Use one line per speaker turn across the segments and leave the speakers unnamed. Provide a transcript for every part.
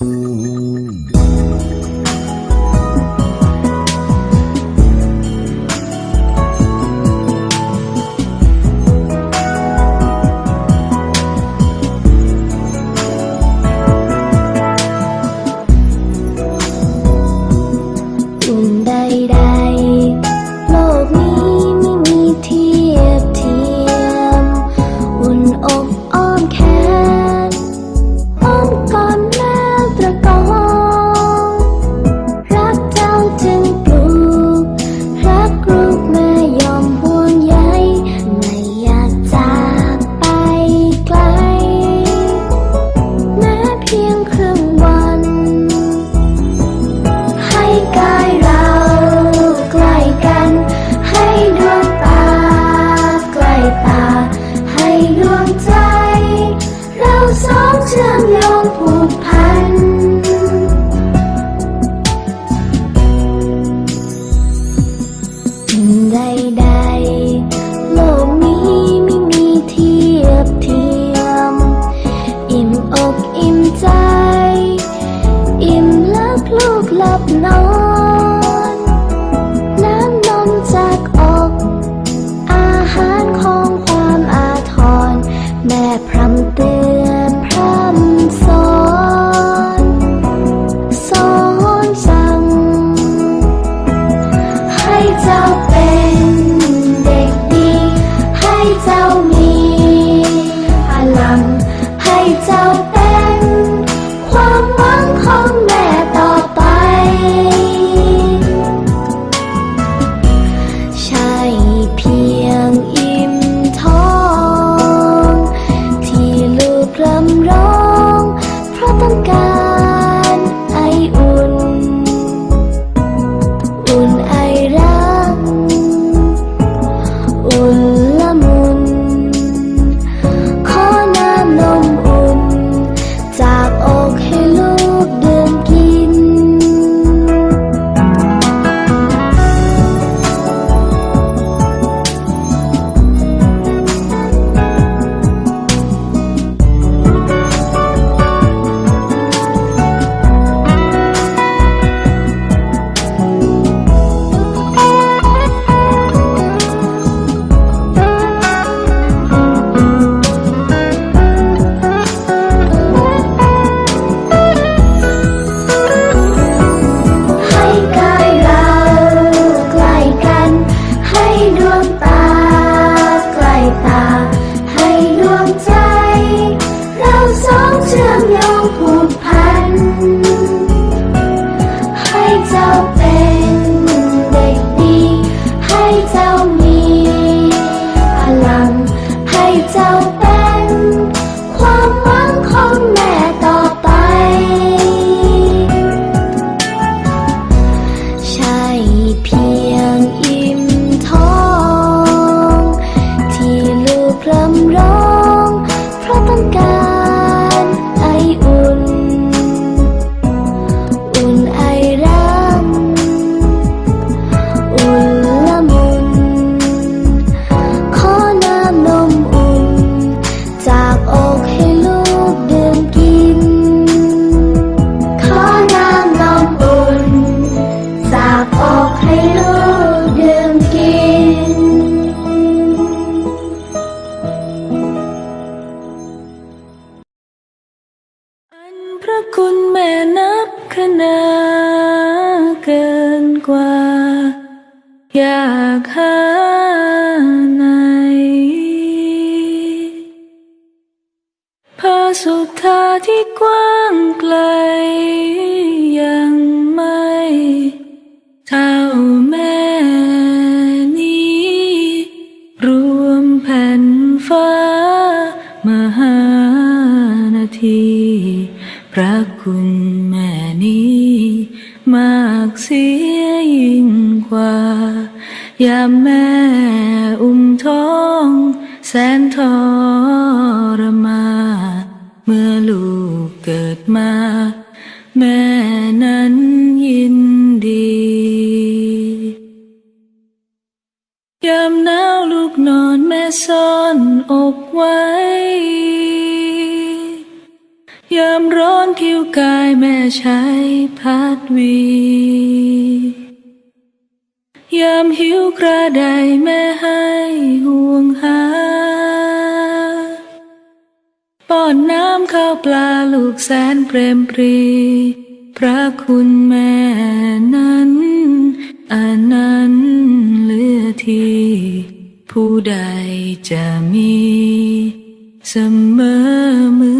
Música เชื่อมโยงผูกพัน ใดๆ โลกนี้ไม่มีเทียบเทียม อิ่มอกอิ่มใจ อิ่มลักลูกหลับนอน น้ำนมจากอก อาหารของความอาทร แม่พรำเตือน พระคุ
ณแม่นับคณาเกินกว่า อยากหาในพระสุทธาที่กว้างไกล ยังไม่เท่าแม่นี้ รวมแผ่นฟ้ามหานาที พระคุณแม่นี้ มากเสียยิ่งกว่า ยามแม่อุ้มท้อง แสนทรมา เมื่อลูกเกิดมา ทิวกายแม่ใช้พัดวี ยามหิวกระไดแม่ให้ห่วงหา ป้อนน้ำข้าวปลาลูกแสนเปรมปรี พระคุณแม่นั้นอันนั้นเหลือที่ผู้ใดจะมี เสมอเมื่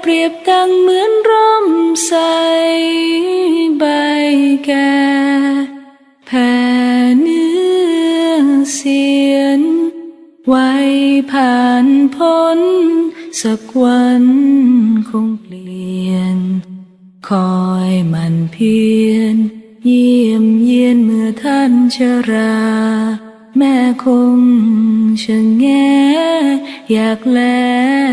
เปรียบดังเหมือนร่มใสใบแก่แผ่เนื้อเสียน ไว้ผ่านพ้น สักวันคงเปลี่ยน คอยมันเพียรเยี่ยมเยียนเมื่อท่านชรา แม่คงชะแงอยากแล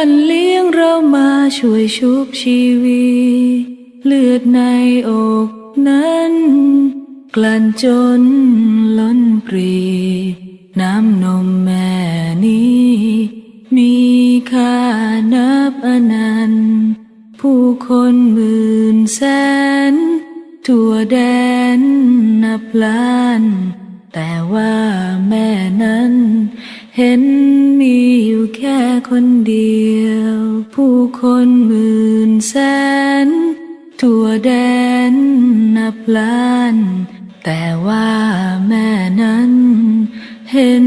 ท่านเลี้ยงเรามาช่วยชุบชีวีเลือดในอกนั้น กลั่นจนล้นปรี น้ำนมแม่ มีอยู่แค่คนเดียว ผู้คนหมื่นแสน ทั่วแดนนับล้าน แต่ว่าแม่นั้น เห็น